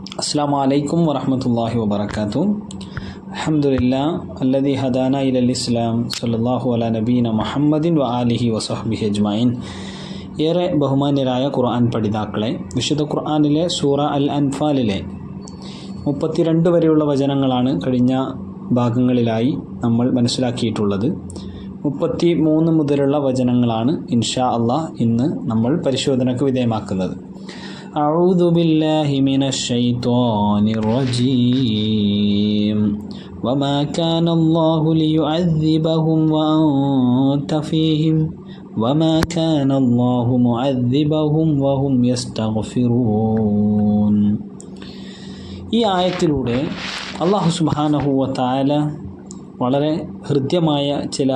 അസ്സാം വലൈക്കും വറഹമത്തല്ലാഹി വബർക്കാത്തു അഹമ്മദില്ല അല്ലദി ഹദാന ഇലൽ ഇസ്ലാം സല്ലാഹു അല നബീന മുഹമ്മദിൻ വ ആലിഹി വസഹബിഹി അജ്മൈൻ ഏറെ ബഹുമാന്യരായ ഖുർആൻ പഠിതാക്കളെ വിശുദ്ധ ഖുർആാനിലെ സൂറ അൽ അൻഫാലിലെ മുപ്പത്തിരണ്ട് വരെയുള്ള വചനങ്ങളാണ് കഴിഞ്ഞ ഭാഗങ്ങളിലായി നമ്മൾ മനസ്സിലാക്കിയിട്ടുള്ളത്. മുപ്പത്തി മൂന്ന് മുതലുള്ള വചനങ്ങളാണ് ഇൻഷാ അള്ളാഹ് ഇന്ന് നമ്മൾ പരിശോധനയ്ക്ക് വിധേയമാക്കുന്നത്. أعوذ بالله من الشيطان الرجيم وما كان الله ليعذبهم وأنت فيهم وما كان الله معذبهم وهم يستغفرون ഈ ആയത്തിലൂടെ അള്ളാഹു സുബാനഹുവ താല വളരെ ഹൃദ്യമായ ചില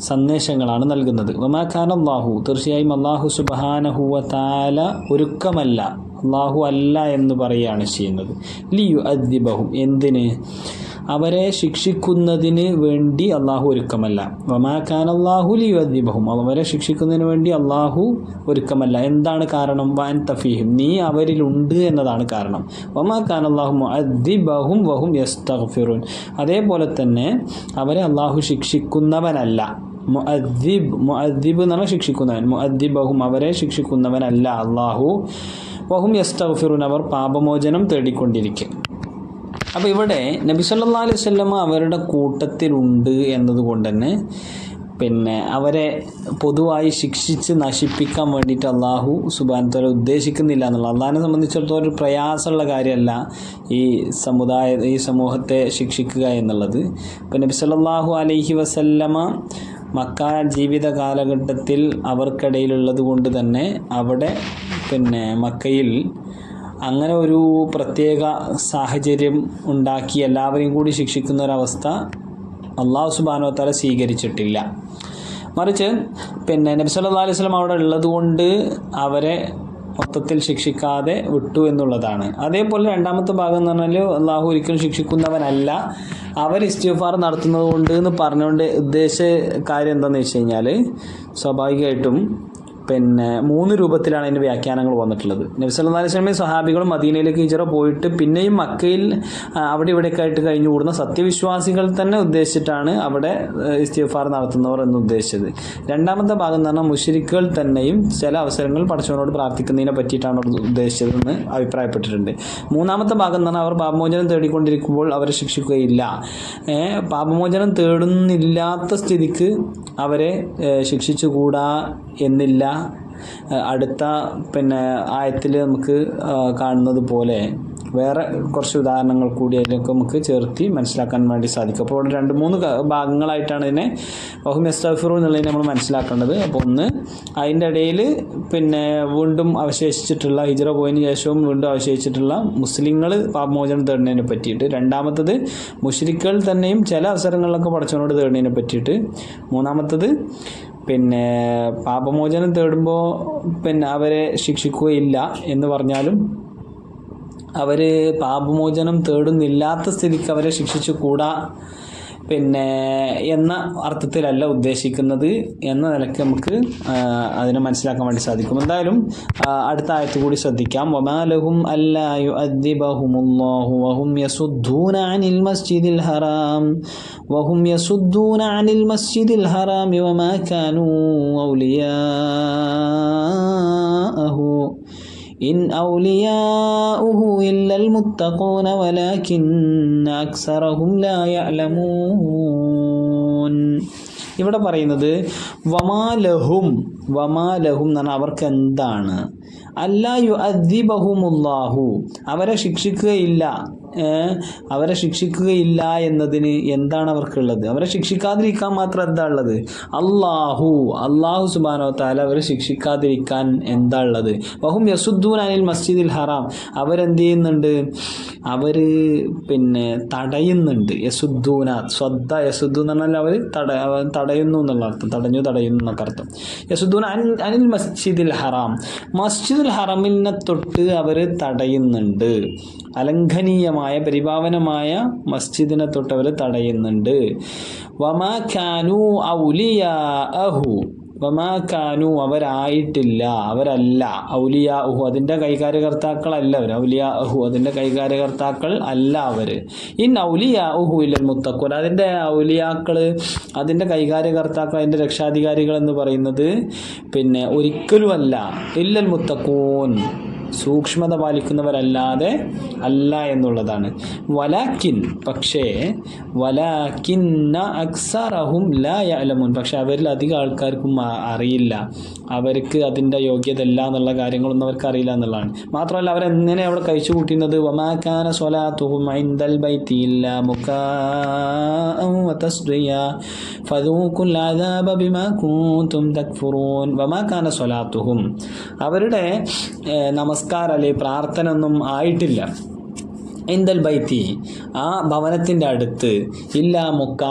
സന്ദേശങ്ങളാണ് നൽകുന്നത്. വമാഖാൻ അള്ളാഹു തീർച്ചയായും അള്ളാഹു സുബാനഹുവ താല ഒരുക്കമല്ല അള്ളാഹു അല്ല എന്ന് പറയുകയാണ് ചെയ്യുന്നത്. ലിയു അദ്ദിബഹും എന്തിന്? അവരെ ശിക്ഷിക്കുന്നതിന് വേണ്ടി അള്ളാഹു ഒരുക്കമല്ല. വമാഖാൻ അള്ളാഹു ലിയു അദ്ദിബഹും അവരെ ശിക്ഷിക്കുന്നതിന് വേണ്ടി അള്ളാഹു ഒരുക്കമല്ല. എന്താണ് കാരണം? വാൻ തഫീഹിം നീ അവരിലുണ്ട് എന്നതാണ് കാരണം. വമാഖാൻ അള്ളാഹു അദ്ദിബഹും വഹും യസ്തഫിറുൻ അതേപോലെ തന്നെ അവരെ അള്ളാഹു ശിക്ഷിക്കുന്നവനല്ല. മുഅദ്ദിബ് മുഅദ്ദിബ് എന്ന് പറഞ്ഞാൽ ശിക്ഷിക്കുന്നവൻ. മുഅദ്ദിബഹും അവരെ ശിക്ഷിക്കുന്നവനല്ല അള്ളാഹു വഹും യസ്തഫിറുൻ അവർ പാപമോചനം തേടിക്കൊണ്ടിരിക്കും. അപ്പോൾ ഇവിടെ നബി സല്ലാ അലൈഹി സ്വല്ലമ്മ അവരുടെ കൂട്ടത്തിലുണ്ട് എന്നതുകൊണ്ട് തന്നെ പിന്നെ അവരെ പൊതുവായി ശിക്ഷിച്ച് നശിപ്പിക്കാൻ വേണ്ടിയിട്ട് അള്ളാഹു സുബാനത്തോല ഉദ്ദേശിക്കുന്നില്ല എന്നുള്ള അള്ളാഹിനെ സംബന്ധിച്ചിടത്തോളം ഒരു പ്രയാസമുള്ള കാര്യമല്ല ഈ സമുദായ ഈ സമൂഹത്തെ ശിക്ഷിക്കുക എന്നുള്ളത്. ഇപ്പം നബി സല്ലാഹു അലൈഹി വസല്ലമ മക്ക ജീവിത കാലഘട്ടത്തിൽ അവർക്കിടയിലുള്ളത് കൊണ്ട് തന്നെ അവിടെ പിന്നെ മക്കയിൽ അങ്ങനെ ഒരു പ്രത്യേക സാഹചര്യം ഉണ്ടാക്കി എല്ലാവരെയും കൂടി ശിക്ഷിക്കുന്ന ഒരവസ്ഥ അള്ളാഹു സുബാനോ തല സ്വീകരിച്ചിട്ടില്ല. മറിച്ച് പിന്നെ നബി സല്ലാ അലൈഹി സ്വലം അവിടെ ഉള്ളത് കൊണ്ട് അവരെ മൊത്തത്തിൽ ശിക്ഷിക്കാതെ വിട്ടു എന്നുള്ളതാണ്. അതേപോലെ രണ്ടാമത്തെ ഭാഗം എന്ന് പറഞ്ഞാൽ അള്ളാഹു ഒരിക്കലും ശിക്ഷിക്കുന്നവനല്ല. അവർ ഇസ്റ്റിഫാർ നടത്തുന്നത് കൊണ്ട് എന്ന് പറഞ്ഞുകൊണ്ട് ഉദ്ദേശ കാര്യം എന്താണെന്ന് വെച്ച് കഴിഞ്ഞാൽ സ്വാഭാവികമായിട്ടും പിന്നെ മൂന്ന് രൂപത്തിലാണ് അതിന്റെ വ്യാഖ്യാനങ്ങൾ വന്നിട്ടുള്ളത്. നബി സല്ലല്ലാഹു അലൈഹി വസല്ലമയും സ്വഹാബികളും മദീനയിലേക്ക് ഹിജറ പോയിട്ട് പിന്നെയും മക്കയിൽ അവിടെ ഇവിടെയൊക്കെ ആയിട്ട് കഴിഞ്ഞു കൂടുന്ന സത്യവിശ്വാസികൾ തന്നെ ഉദ്ദേശിച്ചിട്ടാണ് അവിടെ ഇസ്തിഫാർ നടത്തുന്നവർ എന്ന് ഉദ്ദേശിച്ചത്. രണ്ടാമത്തെ ഭാഗം എന്ന് പറഞ്ഞാൽ മുഷരിക്കുകൾ തന്നെയും ചില അവസരങ്ങൾ പഠിച്ചവനോട് പ്രാർത്ഥിക്കുന്നതിനെ പറ്റിയിട്ടാണ് ഉദ്ദേശിച്ചതെന്ന് അഭിപ്രായപ്പെട്ടിട്ടുണ്ട്. മൂന്നാമത്തെ ഭാഗം എന്ന് പറഞ്ഞാൽ അവർ പാപമോചനം തേടിക്കൊണ്ടിരിക്കുമ്പോൾ അവരെ ശിക്ഷിക്കുകയില്ല. പാപമോചനം തേടുന്നില്ലാത്ത സ്ഥിതിക്ക് അവരെ ശിക്ഷിച്ചുകൂടാ എന്നില്ല. അടുത്ത പിന്നെ ആയത്തിൽ നമുക്ക് കാണുന്നത് പോലെ വേറെ കുറച്ച് ഉദാഹരണങ്ങൾ കൂടി അതിലൊക്കെ നമുക്ക് ചേർത്തി മനസ്സിലാക്കാൻ വേണ്ടി സാധിക്കും. അപ്പോൾ ഇവിടെ രണ്ട് മൂന്ന് ഭാഗങ്ങളായിട്ടാണ് ഇതിനെ ബഹും എസ്തഫിറു എന്നുള്ളതിനെ നമ്മൾ മനസ്സിലാക്കേണ്ടത്. അപ്പോൾ ഒന്ന് അതിന്റെ ഇടയിൽ പിന്നെ വീണ്ടും അവശേഷിച്ചിട്ടുള്ള ഹിജറ പോയതിന് ശേഷവും വീണ്ടും അവശേഷിച്ചിട്ടുള്ള മുസ്ലിങ്ങൾ പാപമോചനം തേടുന്നതിനെ പറ്റിയിട്ട്. രണ്ടാമത്തത് മുഷ്രിക്കുകൾ തന്നെയും ചില അവസരങ്ങളിലൊക്കെ പടച്ചവനോട് തേടുന്നതിനെ പറ്റിയിട്ട്. മൂന്നാമത്തത് പിന്നെ പാപമോചനം തേടുമ്പോൾ പിന്നെ അവരെ ശിക്ഷിക്കുകയില്ല എന്ന് പറഞ്ഞാലും അവർ പാപമോചനം തേടുന്നില്ലാത്ത സ്ഥിതിക്ക് അവരെ ശിക്ഷിച്ചു കൂടാ പിന്നെ എന്ന അർത്ഥത്തിലല്ല ഉദ്ദേശിക്കുന്നത് എന്ന നിലയ്ക്ക് നമുക്ക് അതിനെ മനസ്സിലാക്കാൻ വേണ്ടി സാധിക്കും. എന്തായാലും അടുത്ത ആയത്ത് കൂടി ശ്രദ്ധിക്കാം. വമാലഹും അല്ലായു അദ്ദിബഹുമുല്ലാഹു വഹും യസുദ്ദൂന അനിൽ മസ്ജിദിൽ ഹറാം. വഹും യസുദ്ദൂന അനിൽ മസ്ജിദിൽ ഹറാം. വമാ കാനൂ إن أولياؤه إلا المتقون ولكن أكثرهم لا يعلمون ഇവിടെ പറയുന്നത് വമാലഹും വമാലഹും എന്ന് പറഞ്ഞാൽ അവർക്ക് എന്താണ് അല്ലാ യു അദ്ദിബഹുമുല്ലാഹു അവരെ ശിക്ഷിക്കുകയില്ല. അവരെ ശിക്ഷിക്കുകയില്ല എന്നതിന് എന്താണ് അവർക്കുള്ളത്? അവരെ ശിക്ഷിക്കാതിരിക്കാൻ മാത്രം എന്താ ഉള്ളത്? അള്ളാഹു അള്ളാഹു സുബാനോ താല അവരെ ശിക്ഷിക്കാതിരിക്കാൻ എന്താ ഉള്ളത്? വഹും യസുദ്ദൂൻ അനിൽ മസ്ജിദിൽ ഹറാം. അവരെന്ത് ചെയ്യുന്നുണ്ട്? അവർ പിന്നെ തടയുന്നുണ്ട്. യസുദ്ദൂന സ്വദ്ദ യസുദ്ദു എന്ന് പറഞ്ഞാൽ അവർ തട തടയുന്നു എന്നുള്ള അർത്ഥം. തടഞ്ഞു തടയുന്നു എന്നൊക്കെ അർത്ഥം. യസുദ്ദൂൻ അനിൽ മസ്ജിദിൽ ഹറാം. മസ്ജിദുൽ ഹറമിനെ തൊട്ട് അവർ തടയുന്നുണ്ട്. അലംഘനീയമായ പരിപാവനമായ മസ്ജിദിനെ തൊട്ട് അവർ തടയുന്നുണ്ട്. വമാ ഖാനു ഔലിയ അഹു വമാക്കാനു അവരായിട്ടില്ല അവരല്ല. ഔലിയ ഔലിയാഹു അതിന്റെ കൈകാര്യകർത്താക്കളല്ല അവർ ഔലിയ ഔലിയാഹു അതിന്റെ കൈകാര്യകർത്താക്കൾ അല്ല അവർ ഇൻ ഔലിയ ഔലിയാഹു ഇല്ല മുത്തക്കുൻ അതിന്റെ ഔലിയാക്കൾ അതിന്റെ കൈകാര്യകർത്താക്കൾ അതിന്റെ രക്ഷാധികാരികൾ എന്ന് പറയുന്നത് പിന്നെ ഒരിക്കലുമല്ല. ഇല്ലൽ മുത്തക്കൂൻ സൂക്ഷ്മത പാലിക്കുന്നവരല്ലാതെ അല്ല എന്നുള്ളതാണ്. വലാക്കിൻ പക്ഷേ വലാക്കിന്ന അക്സറഹും ലാ യഅലമുൻ. പക്ഷെ അവരിൽ അധികം ആൾക്കാർക്കും അറിയില്ല. അവർക്ക് അതിന്റെ യോഗ്യത ഇല്ല എന്നുള്ള കാര്യങ്ങളൊന്നും അവർക്ക് അറിയില്ല എന്നുള്ളതാണ്. മാത്രമല്ല അവരെങ്ങനെ അവിടെ കഴിച്ചു കൂട്ടുന്നത് വമാക്കാന സ്വലാത്തുഹും ബിമാ കുന്തും തക്ഫുറൂൻ. വമാക്കാന സ്വലാത്തുഹും. അവരുടെ ഏഹ്, നമസ്കാരം അല്ലെ? പ്രാർത്ഥന ഒന്നും ആയിട്ടില്ല. ഇന്ദൽ ബൈത്തി ആ ഭവനത്തിന്റെ അടുത്ത് ഇല്ല മുക്ക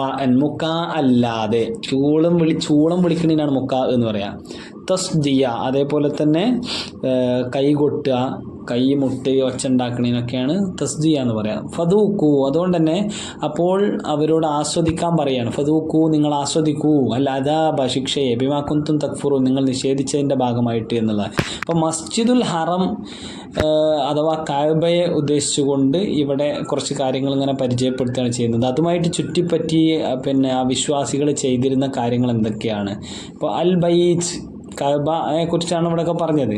മുക്ക അല്ലാതെ ചൂളം വിളി ചൂളം വിളിക്കണതിനാണ് മുക്ക എന്ന് പറയാം. തസ്ദിയ അതേപോലെ തന്നെ ഏഹ്, കൈ മുട്ടി ഒച്ച ഉണ്ടാക്കണേനൊക്കെയാണ് തസ്ദിയ എന്ന് പറയാം. ഫതൂക്കു അതുകൊണ്ട് തന്നെ അപ്പോൾ അവരോട് ആസ്വദിക്കാൻ പറയാണ്. ഫതൂക്കു നിങ്ങൾ ആസ്വദിക്കൂ. അല്ല അതാബ ശിക്ഷയെ. ബിമാക്കുന്തും തക്ഫുറു നിങ്ങൾ നിഷേധിച്ചതിന്റെ ഭാഗമായിട്ട് എന്നുള്ളത് അപ്പം മസ്ജിദുൽ ഹറം അഥവാ കാബയെ ഉദ്ദേശിച്ചുകൊണ്ട് ഇവിടെ കുറച്ച് കാര്യങ്ങൾ ഇങ്ങനെ പരിചയപ്പെടുത്തുകയാണ് ചെയ്യുന്നത്. അതുമായിട്ട് ചുറ്റിപ്പറ്റി പിന്നെ ആ വിശ്വാസികൾ ചെയ്തിരുന്ന കാര്യങ്ങൾ എന്തൊക്കെയാണ്? ഇപ്പോൾ അൽ ബൈത്ത് കബയെ കുറിച്ചാണ് ഇവിടെയൊക്കെ പറഞ്ഞത്.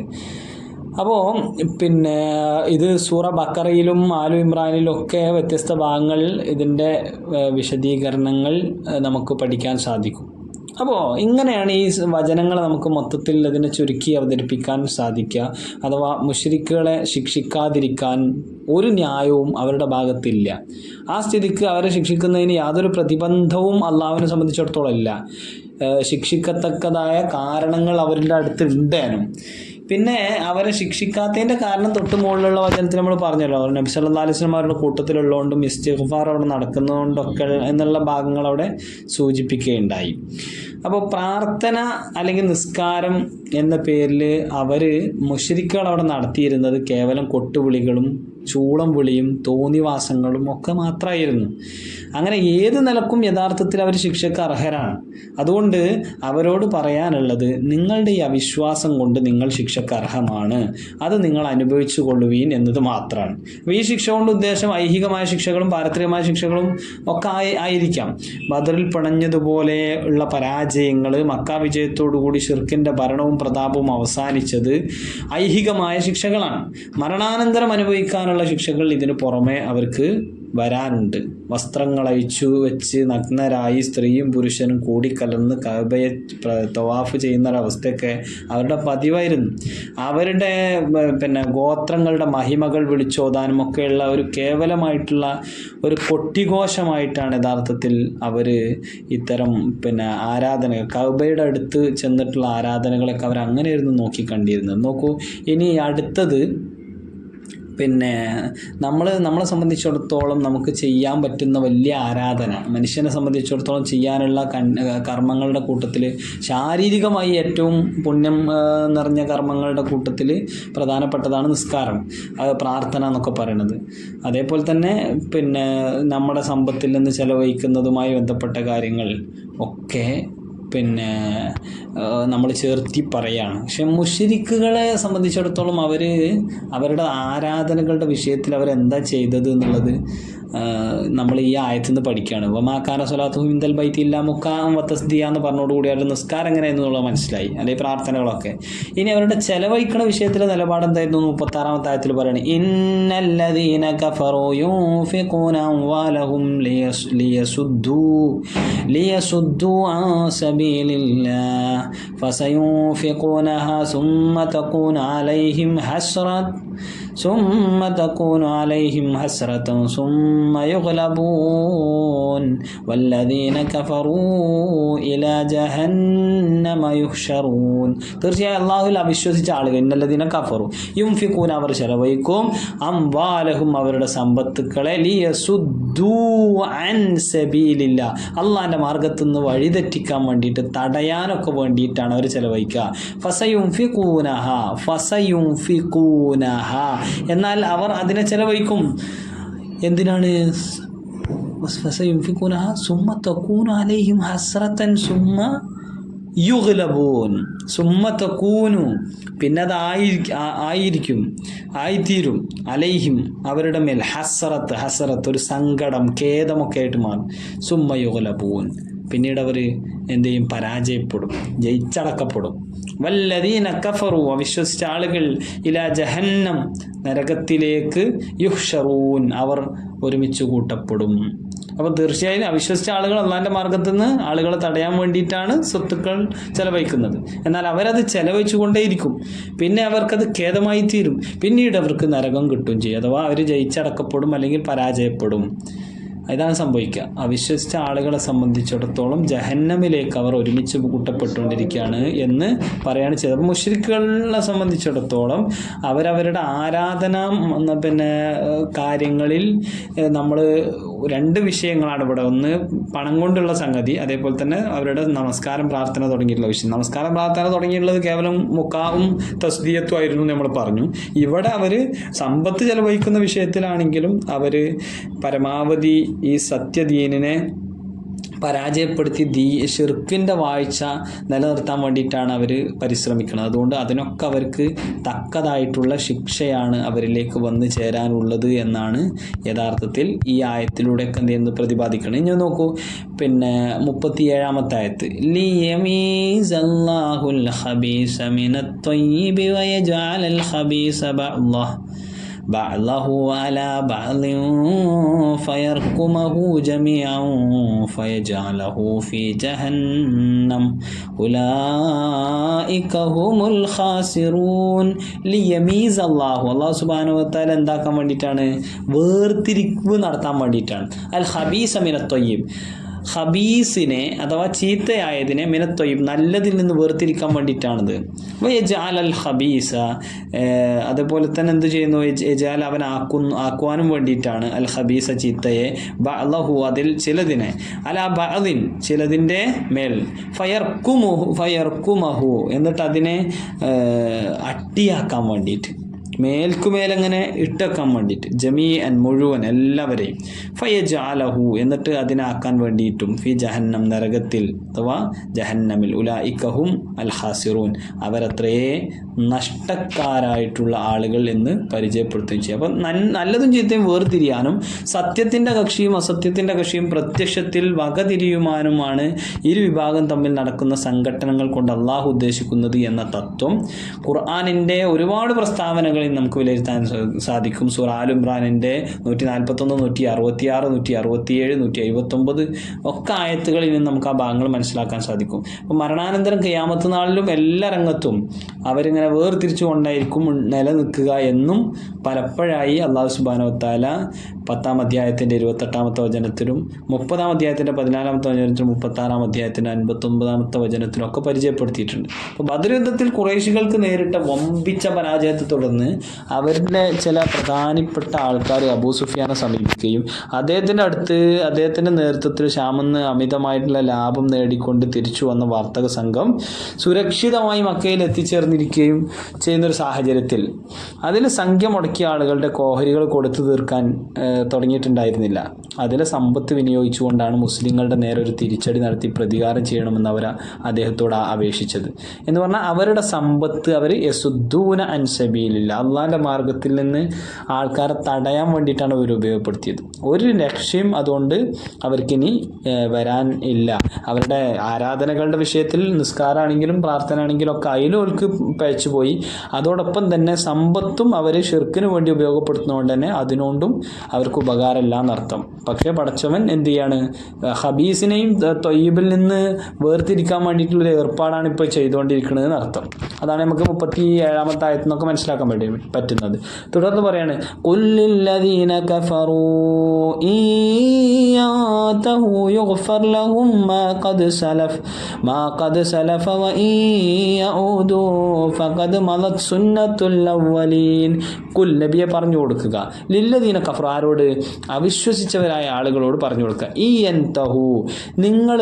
അപ്പോൾ പിന്നെ ഇത് സൂറ ബക്കറയിലും ആലു ഇമ്രാനിലും ഒക്കെ വ്യത്യസ്ത ഭാഗങ്ങൾ ഇതിന്റെ വിശദീകരണങ്ങൾ നമുക്ക് പഠിക്കാൻ സാധിക്കും. അപ്പോൾ ഇങ്ങനെയാണ് ഈ വചനങ്ങളെ നമുക്ക് മൊത്തത്തിൽ അതിനെ ചുരുക്കി അവതരിപ്പിക്കാൻ സാധിക്കുക. അഥവാ മുഷരിക്കുകളെ ശിക്ഷിക്കാതിരിക്കാൻ ഒരു ന്യായവും അവരുടെ ഭാഗത്തില്ല. ആ സ്ഥിതിക്ക് അവരെ ശിക്ഷിക്കുന്നതിന് യാതൊരു പ്രതിബന്ധവും അള്ളാഹുവിനെ സംബന്ധിച്ചിടത്തോളം ഇല്ല. ശിക്ഷിക്കത്തക്കതായ കാരണങ്ങൾ അവരുടെ അടുത്ത് ഉണ്ടേനും പിന്നെ അവരെ ശിക്ഷിക്കാത്തതിന്റെ കാരണം തൊട്ട് മുകളിലുള്ള വചനത്തിൽ നമ്മൾ പറഞ്ഞല്ലോ. നബി വസല്ലം അവരുടെ കൂട്ടത്തിലുള്ളതുകൊണ്ടും ഇസ്തിഫാർ അവിടെ നടക്കുന്നതുകൊണ്ടൊക്കെ എന്നുള്ള ഭാഗങ്ങൾ അവിടെ സൂചിപ്പിക്കുകയുണ്ടായി. അപ്പോൾ പ്രാർത്ഥന അല്ലെങ്കിൽ നിസ്കാരം എന്ന പേരിൽ അവർ മുഷരിക്കുകൾ അവിടെ നടത്തിയിരുന്നത് കേവലം കൊട്ടുവിളികളും ചൂളം വിളിയും തോന്നിവാസങ്ങളും ഒക്കെ മാത്രമായിരുന്നു അങ്ങനെ ഏത് നിലക്കും യഥാർത്ഥത്തിൽ അവർ ശിക്ഷയ്ക്ക് അർഹരാണ്. അതുകൊണ്ട് അവരോട് പറയാനുള്ളത് നിങ്ങളുടെ ഈ അവിശ്വാസം കൊണ്ട് നിങ്ങൾ ശിക്ഷയ്ക്ക് അർഹമാണ്. അത് നിങ്ങൾ അനുഭവിച്ചു കൊള്ളുവീൻ എന്നത് മാത്രമാണ് അപ്പോൾ ഈ ശിക്ഷ കൊണ്ട് ഉദ്ദേശം ഐഹികമായ ശിക്ഷകളും പാരത്രികമായ ശിക്ഷകളും ഒക്കെ ആയി ആയിരിക്കാം. ബദറിൽ പിണഞ്ഞതുപോലെ ഉള്ള പരാജയങ്ങൾ മക്ക വിജയത്തോടുകൂടി ഷിർക്കിന്റെ ഭരണവും പ്രതാപവും അവസാനിച്ചത് ഐഹികമായ ശിക്ഷകളാണ്. മരണാനന്തരം അനുഭവിക്കാനുള്ള ശിക്ഷകൾ ഇതിനു പുറമെ അവർക്ക് വരാനുണ്ട്. വസ്ത്രങ്ങൾ അഴിച്ചു വെച്ച് നഗ്നരായി സ്ത്രീയും പുരുഷനും കൂടിക്കലർന്ന് കബയെ തവാഫ് ചെയ്യുന്ന ഒരവസ്ഥയൊക്കെ അവരുടെ പതിവായിരുന്നു. അവരുടെ പിന്നെ ഗോത്രങ്ങളുടെ മഹിമകൾ വിളിച്ചോതാനും ഒക്കെയുള്ള ഒരു കേവലമായിട്ടുള്ള ഒരു കൊട്ടിഘോഷമായിട്ടാണ് യഥാർത്ഥത്തിൽ അവർ ഇത്തരം പിന്നെ ആരാധനകൾ കബയുടെ അടുത്ത് ചെന്നിട്ടുള്ള ആരാധനകളൊക്കെ അവർ അങ്ങനെയായിരുന്നു നോക്കി കണ്ടിരുന്നത് നോക്കൂ ഇനി അടുത്തത് പിന്നെ നമ്മൾ നമ്മളെ സംബന്ധിച്ചിടത്തോളം നമുക്ക് ചെയ്യാൻ പറ്റുന്ന വലിയ ആരാധന മനുഷ്യനെ സംബന്ധിച്ചിടത്തോളം ചെയ്യാനുള്ള കർമ്മങ്ങളുടെ കൂട്ടത്തിൽ ശാരീരികമായി ഏറ്റവും പുണ്യം നിറഞ്ഞ കർമ്മങ്ങളുടെ കൂട്ടത്തിൽ പ്രധാനപ്പെട്ടതാണ് നിസ്കാരം അത് പ്രാർത്ഥന എന്നൊക്കെ പറയുന്നത് അതേപോലെ തന്നെ പിന്നെ നമ്മുടെ സമ്പത്തിൽ നിന്ന് ചെലവഴിക്കുന്നതുമായി ബന്ധപ്പെട്ട കാര്യങ്ങൾ ഒക്കെ പിന്നെ നമ്മൾ ചേർത്തി പറയുകയാണ് പക്ഷെ മുഷിരിക്കുകളെ സംബന്ധിച്ചിടത്തോളം അവർ അവരുടെ ആരാധനകളുടെ വിഷയത്തിൽ അവരെന്താ ചെയ്തത് എന്നുള്ളത് നമ്മൾ ഈ ആയത്തിൽ നിന്ന് പഠിക്കുകയാണ് അപ്പോൾ മാക്കാര സ്വലാത്തു ബൈത്തി ഇല്ല മുക്കാം വത്തസ്തിയ എന്ന് പറഞ്ഞോടുകൂടി അവരുടെ നിസ്കാരം എങ്ങനെ എന്നുള്ളത് മനസ്സിലായി അല്ലെങ്കിൽ പ്രാർത്ഥനകളൊക്കെ. ഇനി അവരുടെ ചെലവഴിക്കണ വിഷയത്തിലെ നിലപാട് എന്തായിരുന്നു മുപ്പത്താറാമത്തെ ആയത്തിൽ പറയണേ. ഇന്നല്ലദീന ലിയസുദ്ദു ലിയസുദ്ദു അലൈഹിം ثم تكون عليهم حسرة ثم يغلبون والذين كفروا إلى جهنم يحشرون തീർച്ചയായും അള്ളാഹുൽ അവിശ്വസിച്ച ആളുകൾ ഇന്നല്ലതിനെ കഫറു യുംഫിക്കൂൻ അവർ ചെലവഴിക്കും അംവാലഹും അവരുടെ സമ്പത്തുക്കളെ ലിയസുദ്ദൂ അൻ സബീലില്ല അള്ളാഹിൻ്റെ മാർഗത്തു നിന്ന് വഴിതെറ്റിക്കാൻ വേണ്ടിയിട്ട് തടയാനൊക്കെ വേണ്ടിയിട്ടാണ് അവർ ചെലവഴിക്കുക ഫസയുംഫിക്കൂനഹ ഫസയുംഫിക്കൂനഹ എന്നാൽ അവർ അതിനെ ചെലവഴിക്കും. എന്തിനാണ്? ഫസയുംഫിക്കൂനഹ സുമ്മ അലൈഹിം ഹസ്രത്തൻ സുമ്മ യുഗ്ലബൂൻ. സുമ്മ തക്കൂനു പിന്നെ അത് ആയിരിക്കും. ആയിത്തീരും. അലൈഹിം അവരുടെ മേൽ ഹസറത്ത് ഹസറത്ത് ഒരു സങ്കടം ഖേദമൊക്കെ ആയിട്ട് മാറും. സുമ്മ യുഗലബൂൻ. പിന്നീട് അവർ എന്ത് ചെയ്യും? പരാജയപ്പെടും. ജയിച്ചടക്കപ്പെടും. വല്ലതീന കഫറു അവിശ്വസിച്ച ആളുകൾ ഇലാ ജഹന്നം നരകത്തിലേക്ക് യുഹ്ഷറൂൻ അവർ ഒരുമിച്ച് കൂട്ടപ്പെടും. അപ്പോൾ തീർച്ചയായും അവിശ്വസിച്ച ആളുകൾ അള്ളാന്റെ മാർഗത്തിൽ നിന്ന് ആളുകളെ തടയാൻ വേണ്ടിയിട്ടാണ് സ്വത്തുക്കൾ ചെലവഴിക്കുന്നത്. എന്നാൽ അവരത് ചെലവഴിച്ചുകൊണ്ടേയിരിക്കും. പിന്നെ അവർക്കത് ഖേദമായി തീരും. പിന്നീട് അവർക്ക് നരകം കിട്ടും ചെയ്യും. അഥവാ അവർ ജയിച്ചടക്കപ്പെടും അല്ലെങ്കിൽ പരാജയപ്പെടും. ഇതാണ് സംഭവിക്കുക. അവിശ്വസിച്ച ആളുകളെ സംബന്ധിച്ചിടത്തോളം ജഹന്നമിലേക്ക് അവർ ഒരുമിച്ച് കൂട്ടപ്പെട്ടുകൊണ്ടിരിക്കുകയാണ് എന്ന് പറയാണ് ചെയ്തത്. അപ്പോൾ മുഷ്രിക്കുകളെ സംബന്ധിച്ചിടത്തോളം അവരവരുടെ ആരാധന പിന്നെ കാര്യങ്ങളിൽ നമ്മൾ രണ്ട് വിഷയങ്ങളാണ് ഇവിടെ. ഒന്ന് പണം കൊണ്ടുള്ള സംഗതി അതേപോലെ തന്നെ അവരുടെ നമസ്കാരം പ്രാർത്ഥന തുടങ്ങിയിട്ടുള്ള വിഷയം. നമസ്കാരം പ്രാർത്ഥന തുടങ്ങിയിട്ടുള്ളത് കേവലം മുക്കാവും തസ്ദീയത്വം ആയിരുന്നു നമ്മൾ പറഞ്ഞു. ഇവിടെ അവർ സമ്പത്ത് ചെലവഴിക്കുന്ന വിഷയത്തിലാണെങ്കിലും അവർ പരമാവധി ഈ സത്യദീനിനെ പരാജയപ്പെടുത്തി ദീ ഷിർക്കിന്റെ വാഴ്ച നിലനിർത്താൻ വേണ്ടിയിട്ടാണ് അവർ പരിശ്രമിക്കുന്നത്. അതുകൊണ്ട് അതിനൊക്കെ അവർക്ക് തക്കതായിട്ടുള്ള ശിക്ഷയാണ് അവരിലേക്ക് വന്നു ചേരാനുള്ളത് എന്നാണ് യഥാർത്ഥത്തിൽ ഈ ആയത്തിലൂടെയൊക്കെ എന്ത് ചെയ്യുന്നത് പ്രതിപാദിക്കണം. ഇനി നോക്കൂ പിന്നെ മുപ്പത്തി ഏഴാമത്തെ ആയത്ത് ലിയമീസല്ലാഹുൽ ഖബീസ മിനത്ത് ത്വയ്യിബി വയജഅലൽ ഖബീസ ബഅ്ളഹ് بعضه على بعض فيركمه جميعا فيجعله في جهنم أولئك هم الخاسرون ليميز الله الله سبحانه وتعالى എന്താക്കാൻ വേണ്ടിയിട്ടാണ് വേർതിരിവ് നടത്താൻ വേണ്ടിയിട്ടാണ് അൽ ഹബീസ മിന ത്വയ്യിബ് ഹബീസിനെ അഥവാ ചീത്തയായതിനെ മിനത്തൊയ്യും നല്ലതിൽ നിന്ന് വേർതിരിക്കാൻ വേണ്ടിയിട്ടാണിത്. യജാൽ അൽ ഹബീസ അതേപോലെ തന്നെ എന്ത് ചെയ്യുന്നു? യജ്- യജാൽ അവൻ ആക്കുന്നു ആക്കുവാനും വേണ്ടിയിട്ടാണ് അൽ ഹബീസ ചീത്തയെ. ബഅലഹു അതിൽ ചിലതിനെ. അല ബഅദിൻ ചിലതിന്റെ മേൽ. ഫയർക്കുമുഹു ഫയർക്കുമഹു എന്നിട്ട് അതിനെ അട്ടിയാക്കാൻ വേണ്ടിയിട്ട്. മേൽക്കുമേലങ്ങനെ ഇട്ടക്കാൻ വേണ്ടിയിട്ട് ജമീ അൻ മുഴുവൻ എല്ലാവരെയും ഫയജ് ആലഹു എന്നിട്ട് അതിനാക്കാൻ വേണ്ടിയിട്ടും ഫി ജഹന്നം നരകത്തിൽ അഥവാ ജഹന്നമിൽ ഉലായിക്കഹും അൽ ഹാസിറൂൻ അവരത്രയേ നഷ്ടക്കാരായിട്ടുള്ള ആളുകൾ എന്ന് പരിചയപ്പെടുത്തുകയും ചെയ്യും. അപ്പം നല്ലതും ചീത്തയും വേർതിരിയാനും സത്യത്തിന്റെ കക്ഷിയും അസത്യത്തിന്റെ കക്ഷിയും പ്രത്യക്ഷത്തിൽ വകതിരിയുവാനുമാണ് ഇരു വിഭാഗം തമ്മിൽ നടക്കുന്ന സംഘടനകൾ കൊണ്ട് അള്ളാഹു ഉദ്ദേശിക്കുന്നത് എന്ന തത്വം ഖുർആാനിന്റെ ഒരുപാട് പ്രസ്താവനകളിൽ നമുക്ക് വിലയിരുത്താൻ സാധിക്കും. സൂറ ആൽ ഇമ്രാനിന്റെ നൂറ്റി നാൽപ്പത്തൊന്ന് നൂറ്റി അറുപത്തിയാറ് നൂറ്റി അറുപത്തിയേഴ് നൂറ്റി എഴുപത്തൊമ്പത് ഒക്കെ ആയത്തുകളിൽ നിന്ന് നമുക്ക് ആ ഭാഗങ്ങൾ മനസ്സിലാക്കാൻ സാധിക്കും. അപ്പോൾ മരണാനന്തരം കയ്യാമത്ത് നാളിലും എല്ലാ രംഗത്തും അവരിങ്ങനെ വേർതിരിച്ചു കൊണ്ടായിരിക്കും നിലനിൽക്കുക എന്നും പലപ്പോഴായി അള്ളാഹു സുബാനവത്താല പത്താം അധ്യായത്തിന്റെ ഇരുപത്തെട്ടാമത്തെ വചനത്തിലും മുപ്പതാം അധ്യായത്തിന്റെ പതിനാലാമത്തെ വചനത്തിലും മുപ്പത്താറാം അധ്യായത്തിന്റെ അൻപത്തൊമ്പതാമത്തെ വചനത്തിലും ഒക്കെ പരിചയപ്പെടുത്തിയിട്ടുണ്ട്. അപ്പോൾ ബദർ കുറേശികൾക്ക് നേരിട്ട വമ്പിച്ച പരാജയത്തെ തുടർന്ന് അവരുടെ ചില പ്രധാനപ്പെട്ട ആൾക്കാർ അബൂ സുഫിയാനെ സമീപിക്കുകയും അദ്ദേഹത്തിന്റെ അടുത്ത് അദ്ദേഹത്തിന്റെ നേതൃത്വത്തിൽ ഷാമെന്ന് അമിതമായിട്ടുള്ള ലാഭം നേടിക്കൊണ്ട് തിരിച്ചു വന്ന വാർത്തക സംഘം സുരക്ഷിതമായി മക്കയിൽ എത്തിച്ചേർന്നിരിക്കുകയും ചെയ്യുന്നൊരു സാഹചര്യത്തിൽ. അതിൽ സംഖ്യ മുടക്കിയ ആളുകളുടെ കോഹരികൾ കൊടുത്തു തീർക്കാൻ തുടങ്ങിയിട്ടുണ്ടായിരുന്നില്ല. അതിലെ സമ്പത്ത് വിനിയോഗിച്ചുകൊണ്ടാണ് മുസ്ലിങ്ങളുടെ നേരെ ഒരു തിരിച്ചടി നടത്തി പ്രതികാരം ചെയ്യണമെന്ന് അവർ അദ്ദേഹത്തോട് അപേക്ഷിച്ചത്. എന്ന് പറഞ്ഞാൽ അവരുടെ സമ്പത്ത് അവർ യസുദ്ദൂന അൻസബീലില്ല അള്ളാഹിന്റെ മാർഗത്തിൽ നിന്ന് ആൾക്കാരെ തടയാൻ വേണ്ടിയിട്ടാണ് അവർ ഉപയോഗപ്പെടുത്തിയത്. ഒരു ലക്ഷ്യം അതുകൊണ്ട് അവർക്കിനി വരാൻ ഇല്ല. അവരുടെ ആരാധനകളുടെ വിഷയത്തിൽ നിസ്കാരമാണെങ്കിലും പ്രാർത്ഥന ആണെങ്കിലും ഒക്കെ അതിലും അവർക്ക് പഴച്ചുപോയി അതോടൊപ്പം തന്നെ സമ്പത്തും അവർ ഷിർക്കിന് വേണ്ടി ഉപയോഗപ്പെടുത്തുന്നതുകൊണ്ട് തന്നെ അതിനോണ്ടും അവർക്ക് ഉപകാരമില്ല എന്നർത്ഥം പക്ഷേ പടച്ചവൻ എന്ത് ചെയ്യാണ് ഹബീസിനെയും ത- തൊയ്യബിൽ നിന്ന് വേർതിരിക്കാൻ വേണ്ടിയിട്ടുള്ളൊരു ഏർപ്പാടാണ് ഇപ്പോൾ ചെയ്തുകൊണ്ടിരിക്കുന്നത് എന്നർത്ഥം അതാണ് നമുക്ക് മുപ്പത്തി ഏഴാമത്തെ ആയത്തിൽ നിന്നൊക്കെ മനസ്സിലാക്കാൻ വേണ്ടി പറ്റുന്നത് തുടർന്ന് പറയാണ് കുല്ലില്ലദീന കഫറൂ ഈ ينتهوا يغفر لهم ما قد سلف ما قد سلف وإن يعودوا فقد مضت سنة الأولين കുൽ നബിയെ പറഞ്ഞു കൊടുക്കുക ലില്ലദീന കഫർ ആരോട് അവിശ്വസിച്ചവരായ ആളുകളോട് പറഞ്ഞു കൊടുക്കുക. ഈ എൻ തഹു നിങ്ങൾ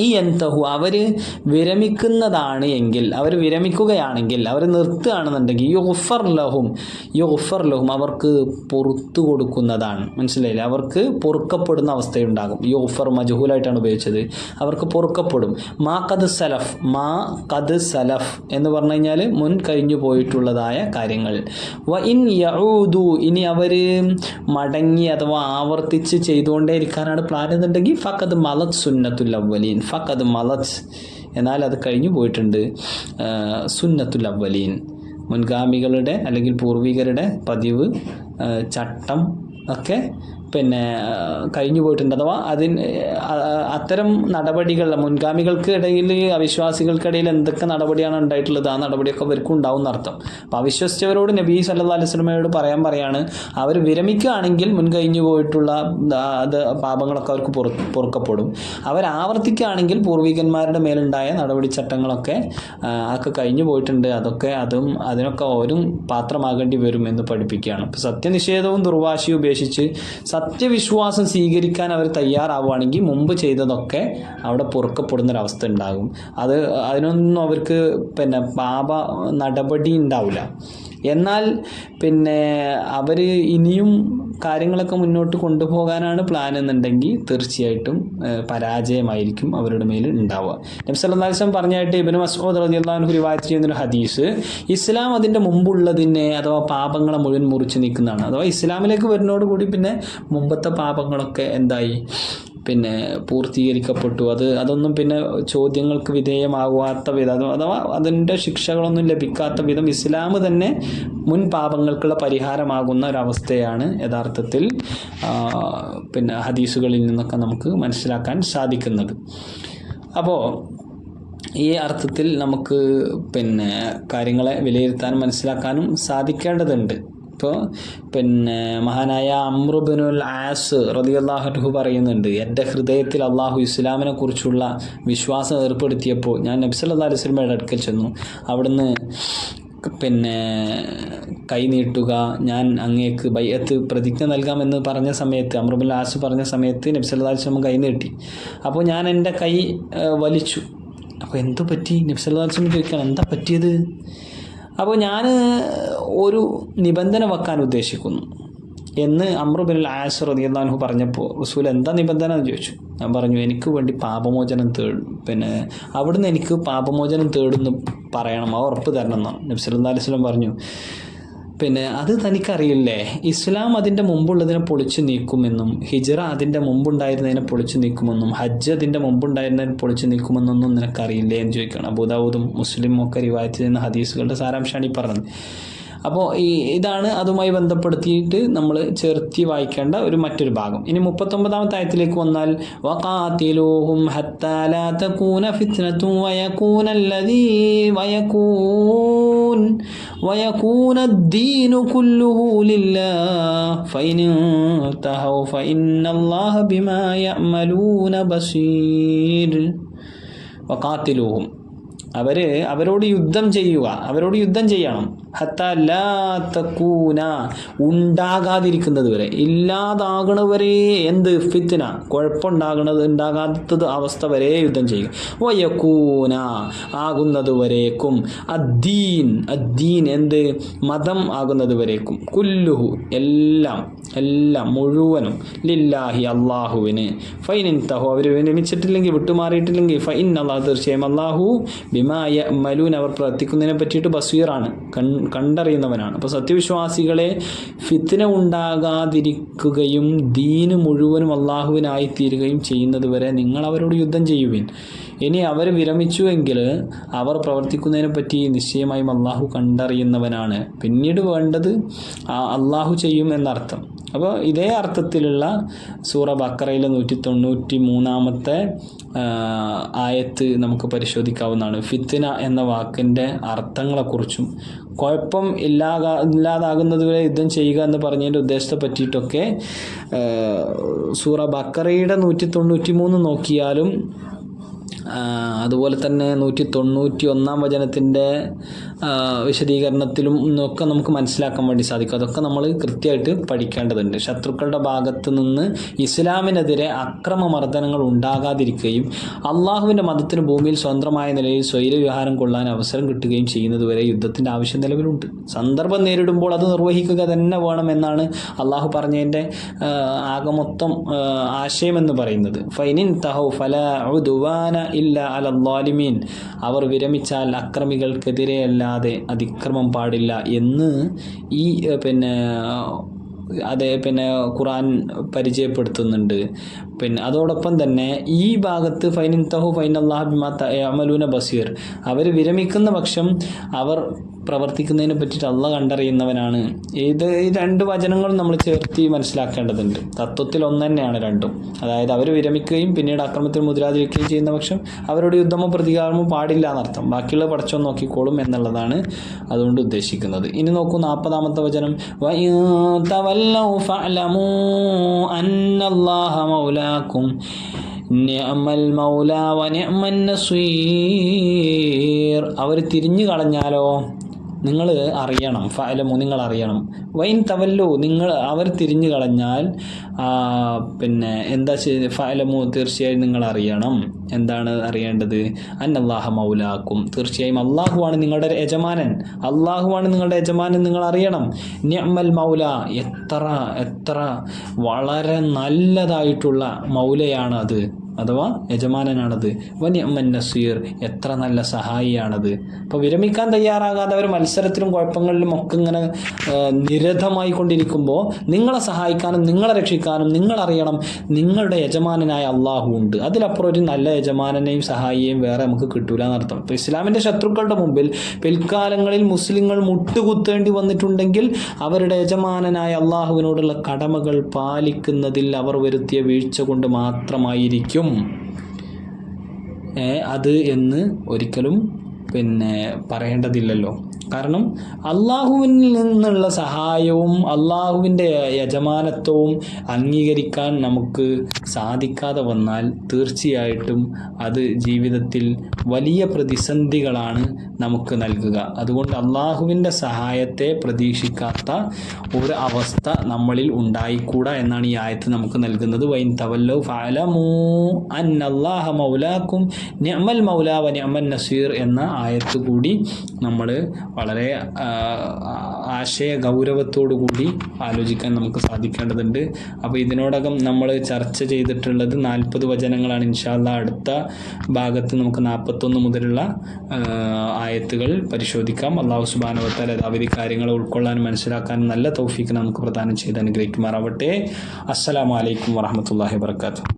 ഈ എന്തഹു? അവർ വിരമിക്കുന്നതാണ് എങ്കിൽ അവർ വിരമിക്കുകയാണെങ്കിൽ അവർ നിർത്തുകയാണെന്നുണ്ടെങ്കിൽ യുഫർ ലഹും യുഫർ ലഹും അവർക്ക് പുറത്തു കൊടുക്കുന്നതാണ്. മനസ്സിലായില്ലേ? അവർക്ക് പൊറുക്കപ്പെടുന്ന അവസ്ഥയുണ്ടാകും. യുഫർ മജഹൂലായിട്ടാണ് ഉപയോഗിച്ചത്. അവർക്ക് പൊറുക്കപ്പെടും. മാ കത് സലഫ് മാ കത് സലഫ് എന്ന് പറഞ്ഞു കഴിഞ്ഞാൽ മുൻ കഴിഞ്ഞു പോയിട്ടുള്ളതായ കാര്യങ്ങൾ. വ ഇൻ യഊദു ഇനി അവർ മടങ്ങി അഥവാ ആവർത്തിച്ച് ചെയ്തുകൊണ്ടേ ഇരിക്കാനാണ് പ്ലാൻ എന്നുണ്ടെങ്കിൽ ഫക്കത് മലത് സുന്നത്തുൽ ഫക്കത് മലത് എന്നാൽ അത് കഴിഞ്ഞു പോയിട്ടുണ്ട് സുന്നത്തുൽ അവലീൻ മുൻഗാമികളുടെ അല്ലെങ്കിൽ പൂർവികരുടെ പതിവ് ചട്ടം ഒക്കെ പിന്നെ കഴിഞ്ഞു പോയിട്ടുണ്ട്. അഥവാ അതിന് അത്തരം നടപടികൾ മുൻഗാമികൾക്ക് ഇടയിൽ അവിശ്വാസികൾക്കിടയിൽ എന്തൊക്കെ നടപടിയാണ് ഉണ്ടായിട്ടുള്ളത് ആ നടപടിയൊക്കെ അവർക്കും ഉണ്ടാവും എന്നർത്ഥം അപ്പോൾ അവിശ്വസിച്ചവരോട് നബി സല്ലാ അലൈഹി സ്വലമയോട് പറയാൻ പറയാണ് അവർ വിരമിക്കുകയാണെങ്കിൽ മുൻകഴിഞ്ഞു പോയിട്ടുള്ള അത് പാപങ്ങളൊക്കെ അവർക്ക് പൊറ പൊറുക്കപ്പെടും. അവർ ആവർത്തിക്കുകയാണെങ്കിൽ പൂർവികന്മാരുടെ മേലുണ്ടായ നടപടിച്ചട്ടങ്ങളൊക്കെ ഒക്കെ കഴിഞ്ഞു പോയിട്ടുണ്ട്. അതൊക്കെ അതും അതിനൊക്കെ ഓരും പാത്രമാകേണ്ടി വരും എന്ന് പഠിപ്പിക്കുകയാണ്. അപ്പോൾ സത്യനിഷേധവും ദുർവാശിയും ഉപേക്ഷിച്ച് സത്യവിശ്വാസം സ്വീകരിക്കാൻ അവർ തയ്യാറാവുകയാണെങ്കിൽ മുമ്പ് ചെയ്തതൊക്കെ അവിടെ പൊറുക്കപ്പെടുന്നൊരവസ്ഥ ഉണ്ടാകും അത് അതിനൊന്നും അവർക്ക് പിന്നെ പാപ നടപടി ഉണ്ടാവില്ല. എന്നാൽ പിന്നെ അവർ ഇനിയും കാര്യങ്ങളൊക്കെ മുന്നോട്ട് കൊണ്ടുപോകാനാണ് പ്ലാൻ എന്നുണ്ടെങ്കിൽ തീർച്ചയായിട്ടും പരാജയമായിരിക്കും അവരുടെ മേൽ ഉണ്ടാവുക. നബ്സല്ലാസ്ലം പറഞ്ഞായിട്ട് ഇബിന് മസൂദ് റളിയല്ലാഹു റിവായത്ത് ചെയ്യുന്നൊരു ഹദീസ് ഇസ്ലാം അതിന്റെ മുമ്പുള്ളതിനെ അഥവാ പാപങ്ങളെ മുഴുവൻ മുറിച്ച് നീക്കുന്നതാണ്. അഥവാ ഇസ്ലാമിലേക്ക് വരുന്നതോടുകൂടി പിന്നെ മുമ്പത്തെ പാപങ്ങളൊക്കെ എന്തായി? പിന്നെ പൂർത്തീകരിക്കപ്പെട്ടു. അത് അതൊന്നും പിന്നെ ചോദ്യങ്ങൾക്ക് വിധേയമാകാത്ത വിധം അഥവാ അതിന്റെ ശിക്ഷകളൊന്നും ലഭിക്കാത്ത വിധം ഇസ്ലാം തന്നെ മുൻ പാപങ്ങൾക്കുള്ള പരിഹാരമാകുന്ന ഒരവസ്ഥയാണ് യഥാർത്ഥത്തിൽ പിന്നെ ഹദീസുകളിൽ നിന്നൊക്കെ നമുക്ക് മനസ്സിലാക്കാൻ സാധിക്കുന്നത്. അപ്പോൾ ഈ അർത്ഥത്തിൽ നമുക്ക് പിന്നെ കാര്യങ്ങളെ വിലയിരുത്താനും മനസ്സിലാക്കാനും സാധിക്കേണ്ടതുണ്ട്. ഇപ്പോൾ പിന്നെ മഹാനായ അമ്രുബിനുൽ ആസ് റതിയല്ലാഹു പറയുന്നുണ്ട് എന്റെ ഹൃദയത്തിൽ അള്ളാഹു ഇസ്ലാമിനെ കുറിച്ചുള്ള വിശ്വാസം ഏർപ്പെടുത്തിയപ്പോൾ ഞാൻ നബ്സല്ലാ അലൈഹി സ്വലമയുടെ അടുക്കൽ ചെന്നു. അവിടുന്ന് പിന്നെ കൈ നീട്ടുക ഞാൻ അങ്ങേക്ക് ബയ്യത്ത് പ്രതിജ്ഞ നൽകാമെന്ന് പറഞ്ഞ സമയത്ത് അമ്രുബുൽ ആസ് പറഞ്ഞ സമയത്ത് നബ്സല്ലാ അലൈഹി സ്വലം കൈ നീട്ടി. അപ്പോൾ ഞാൻ എന്റെ കൈ വലിച്ചു. അപ്പോൾ എന്തു പറ്റി? നബ്സല്ലാ ചോദിക്കണം എന്താ പറ്റിയത്? അപ്പോൾ ഞാൻ ഒരു നിബന്ധന വെക്കാൻ ഉദ്ദേശിക്കുന്നു. എന്ന് അമ്രുബിൻ ആസ് റതിയല്ലാഹു പറഞ്ഞപ്പോൾ റസൂൽ എന്താ നിബന്ധന? എന്ന് ചോദിച്ചു. ഞാൻ പറഞ്ഞു എനിക്ക് വേണ്ടി പാപമോചനം തേടും പിന്നെ അവിടുന്ന് എനിക്ക് പാപമോചനം തേടുന്നു പറയണം ആ ഉറപ്പ് തരണം എന്നാണ്. നബി സല്ലല്ലാഹു അലൈഹി വസല്ലം പറഞ്ഞു. പിന്നെ അത് തനിക്കറിയില്ലേ? ഇസ്ലാം അതിന്റെ മുമ്പുള്ളതിനെ പൊളിച്ചു നീക്കുമെന്നും ഹിജറ അതിന്റെ മുമ്പുണ്ടായിരുന്നതിനെ പൊളിച്ചു നീക്കുമെന്നും ഹജ്ജ് അതിന്റെ മുമ്പുണ്ടായിരുന്നതിനെ പൊളിച്ചു നീക്കുമെന്നൊന്നും നിനക്കറിയില്ലേ? എന്ന് ചോദിക്കണം അബുദാവൂദും മുസ്ലിമും ഒക്കെ റിവായത്ത് നിന്ന് ഹദീസുകളുടെ സാരാംശമാണ് ഈ പറഞ്ഞത്. അപ്പോൾ ഈ ഇതാണ് അതുമായി ബന്ധപ്പെടുത്തിയിട്ട് നമ്മൾ ചേർത്തി വായിക്കേണ്ട ഒരു മറ്റൊരു ഭാഗം ഇനി മുപ്പത്തൊമ്പതാമത്തെ ആയത്തിലേക്ക് വന്നാൽ വഖാതിലൂഹും ഹത്താ ലാ തകൂന ഫിത്നത്തും വയകൂനല്ലദീ വയകൂൻ ويكون الدين كله لله فإن انتهوا فإن الله بما يعملون بصير وقاتلوهم അവർ അവരോട് യുദ്ധം ചെയ്യുക അവരോട് യുദ്ധം ചെയ്യണം. ഹത്താല്ലാത്തക്കൂന ഉണ്ടാകാതിരിക്കുന്നത് വരെ. ഇല്ലാതാകണവരെ എന്ത്? ഫിത്തിന കുഴപ്പമുണ്ടാകണത് ഉണ്ടാകാത്തത് അവസ്ഥ വരെ യുദ്ധം ചെയ്യുക. വയക്കൂന ആകുന്നത് വരേക്കും. അദ്ദീൻ അദ്ദീൻ എന്ത്? മതം ആകുന്നത് വരേക്കും. കുല്ലുഹു എല്ലാം എല്ലാം മുഴുവനും ലില്ലാഹി അള്ളാഹുവിന് ഫൈനിൻ തഹു അവർ വിരമിച്ചിട്ടില്ലെങ്കിൽ വിട്ടുമാറിയിട്ടില്ലെങ്കിൽ ഫൈൻ അള്ളാഹു തീർച്ചയായും അള്ളാഹു ബിമായ മലൂൻ അവർ പ്രവർത്തിക്കുന്നതിനെ പറ്റിയിട്ട് ബസീറാണ് കൺ കണ്ടറിയുന്നവനാണ്. അപ്പോൾ സത്യവിശ്വാസികളെ ഫിത്തിന ഉണ്ടാകാതിരിക്കുകയും ദീന് മുഴുവനും അള്ളാഹുവിനായി തീരുകയും ചെയ്യുന്നത് വരെ നിങ്ങൾ അവരോട് യുദ്ധം ചെയ്യുവിൻ. ഇനി അവർ വിരമിച്ചുവെങ്കിൽ അവർ പ്രവർത്തിക്കുന്നതിനെ പറ്റി നിശ്ചയമായും അള്ളാഹു കണ്ടറിയുന്നവനാണ്. പിന്നീട് വേണ്ടത് അള്ളാഹു ചെയ്യും എന്നർത്ഥം. അപ്പോൾ ഇതേ അർത്ഥത്തിലുള്ള സൂറ ബക്കറയിലെ നൂറ്റി തൊണ്ണൂറ്റി മൂന്നാമത്തെ ആയത്ത് നമുക്ക് പരിശോധിക്കാവുന്നതാണ്. ഫിത്തിന എന്ന വാക്കിന്റെ അർത്ഥങ്ങളെക്കുറിച്ചും കുഴപ്പം ഇല്ലാതാ ഇല്ലാതാകുന്നതുവരെ യുദ്ധം ചെയ്യുക എന്ന് പറഞ്ഞതിന്റെ ഉദ്ദേശത്തെ പറ്റിയിട്ടൊക്കെ സൂറ ബക്കറയുടെ നൂറ്റി തൊണ്ണൂറ്റി മൂന്ന് നോക്കിയാലും അതുപോലെ തന്നെ നൂറ്റി തൊണ്ണൂറ്റി ഒന്നാം വചനത്തിന്റെ വിശദീകരണത്തിലും ഒക്കെ നമുക്ക് മനസ്സിലാക്കാൻ വേണ്ടി സാധിക്കും. അതൊക്കെ നമ്മൾ കൃത്യമായിട്ട് പഠിക്കേണ്ടതുണ്ട്. ശത്രുക്കളുടെ ഭാഗത്ത് നിന്ന് ഇസ്ലാമിനെതിരെ അക്രമമർദ്ദനങ്ങൾ ഉണ്ടാകാതിരിക്കുകയും അള്ളാഹുവിന്റെ മതത്തിന് ഭൂമിയിൽ സ്വതന്ത്രമായ നിലയിൽ സ്വൈരവിഹാരം കൊള്ളാൻ അവസരം കിട്ടുകയും ചെയ്യുന്നതുവരെ യുദ്ധത്തിന്റെ ആവശ്യം നിലവിലുണ്ട്. സന്ദർഭം നേരിടുമ്പോൾ അത് നിർവഹിക്കുക തന്നെ വേണം എന്നാണ് അള്ളാഹു പറഞ്ഞതിന്റെ ആകെ മൊത്തം ആശയം ആശയമെന്ന് പറയുന്നത്. ഫൈനിൻ തഹോ ഫല ഉദ്വാന ഇല്ല അല ദ്വാലിമീൻ. അവർ വിരമിച്ചാൽ അക്രമികൾക്കെതിരെയല്ലാതെ അതിക്രമം പാടില്ല എന്ന് ഈ പിന്നെ അതേ പിന്നെ ഖുറാൻ പരിചയപ്പെടുത്തുന്നുണ്ട്. പിന്നെ അതോടൊപ്പം തന്നെ ഈ ഭാഗത്ത് ഫൈനിൻ തഹു ഫൈൻ അള്ളാഹബിമാ അമലൂന ബസീർ. അവർ വിരമിക്കുന്ന പക്ഷം അവർ പ്രവർത്തിക്കുന്നതിനെ പറ്റിയിട്ട് അള്ള കണ്ടറിയുന്നവനാണ്. ഇത് ഈ രണ്ട് വചനങ്ങളും നമ്മൾ ചേർത്തി മനസ്സിലാക്കേണ്ടതുണ്ട്. തത്വത്തിൽ ഒന്ന് തന്നെയാണ് രണ്ടും. അതായത് അവർ വിരമിക്കുകയും പിന്നീട് അക്രമത്തിൽ മുതിരാതിരിക്കുകയും ചെയ്യുന്ന പക്ഷം അവരുടെ യുദ്ധമോ പ്രതികാരമോ പാടില്ല എന്നർത്ഥം. ബാക്കിയുള്ള പടച്ചോ നോക്കിക്കോളും എന്നുള്ളതാണ് അതുകൊണ്ട് ഉദ്ദേശിക്കുന്നത്. ഇനി നോക്കൂ നാൽപ്പതാമത്തെ വചനം. വ തവല്ലൂ ഫഅലമൂ അന്നല്ലാഹ മൗലാ مَوْلَاكُمْ نِعْمَ الْمَوْلَى وَنِعْمَ النَّصِيرُ അവർ തിരിഞ്ഞു കളഞ്ഞാലോ നിങ്ങൾ അറിയണം ഫലമു നിങ്ങൾ അറിയണം. വൈൻ തവല്ലു നിങ്ങൾ അവർ തിരിഞ്ഞു കളഞ്ഞാൽ പിന്നെ എന്താ ചെയ്ത് ഫലമു തീർച്ചയായും നിങ്ങൾ അറിയണം. എന്താണ് അറിയേണ്ടത്? അന്നല്ലാഹ മൗലാക്കും. തീർച്ചയായും അള്ളാഹുവാണ് നിങ്ങളുടെ യജമാനൻ. അള്ളാഹുവാണ് നിങ്ങളുടെ യജമാനൻ നിങ്ങൾ അറിയണം. നിഅമൽ മൗല എത്ര എത്ര വളരെ നല്ലതായിട്ടുള്ള മൗലയാണ് അത്. അഥവാ യജമാനനാണത്. വനിയമ്മൻ നസീർ എത്ര നല്ല സഹായിയാണത്. അപ്പോൾ വിരമിക്കാൻ തയ്യാറാകാതെ അവർ മത്സരത്തിലും കുഴപ്പങ്ങളിലും ഒക്കെ ഇങ്ങനെ നിരതമായി കൊണ്ടിരിക്കുമ്പോൾ നിങ്ങളെ സഹായിക്കാനും നിങ്ങളെ രക്ഷിക്കാനും നിങ്ങളറിയണം നിങ്ങളുടെ യജമാനനായ അള്ളാഹു ഉണ്ട്. അതിലപ്പുറം ഒരു നല്ല യജമാനനെയും സഹായിയെയും വേറെ നമുക്ക് കിട്ടൂല എന്നർത്ഥം. ഇപ്പോൾ ഇസ്ലാമിന്റെ ശത്രുക്കളുടെ മുമ്പിൽ പിൽക്കാലങ്ങളിൽ മുസ്ലിങ്ങൾ മുട്ടുകുത്തേണ്ടി വന്നിട്ടുണ്ടെങ്കിൽ അവരുടെ യജമാനനായ അള്ളാഹുവിനോടുള്ള കടമകൾ പാലിക്കുന്നതിൽ അവർ വരുത്തിയ വീഴ്ച കൊണ്ട് മാത്രമായിരിക്കും അത് എന്ന് ഒരിക്കലും പിന്നെ പറയേണ്ടതില്ലല്ലോ. കാരണം അള്ളാഹുവിൽ നിന്നുള്ള സഹായവും അള്ളാഹുവിന്റെ യജമാനത്വവും അംഗീകരിക്കാൻ നമുക്ക് സാധിക്കാതെ വന്നാൽ തീർച്ചയായിട്ടും അത് ജീവിതത്തിൽ വലിയ പ്രതിസന്ധികളാണ് നമുക്ക് നൽകുക. അതുകൊണ്ട് അള്ളാഹുവിന്റെ സഹായത്തെ പ്രതീക്ഷിക്കാത്ത ഒരു അവസ്ഥ നമ്മളിൽ ഉണ്ടായിക്കൂടാ എന്നാണ് ഈ ആയത്ത് നമുക്ക് നൽകുന്നത്. വൈൻ തവല്ലോ ഫലമൂ അൻ അള്ളാഹ മൗലാക്കും നിഅമൽ മൗലാവ നിഅമൻ നസീർ എന്ന ആയത്ത് കൂടി നമ്മൾ വളരെ ആശയ ഗൗരവത്തോടു കൂടി ആലോചിക്കാൻ നമുക്ക് സാധിക്കേണ്ടതുണ്ട്. അപ്പോൾ ഇതിനോടകം നമ്മൾ ചർച്ച ചെയ്തിട്ടുള്ളത് നാൽപ്പത് വചനങ്ങളാണ്. ഇൻഷാല്ല അടുത്ത ഭാഗത്ത് നമുക്ക് നാൽപ്പത്തൊന്ന് മുതലുള്ള ആയത്തുകൾ പരിശോധിക്കാം. അള്ളാഹു സുബാനുവത്താൽ യഥാവിധി കാര്യങ്ങൾ ഉൾക്കൊള്ളാനും മനസ്സിലാക്കാനും നല്ല തൗഫീക്ക് നമുക്ക് പ്രദാനം ചെയ്ത് അനുഗ്രഹിക്കുമാറാവട്ടെ. അസ്സലാമലൈക്കും വാഹമത്തല്ലാഹി വർക്കാത്തു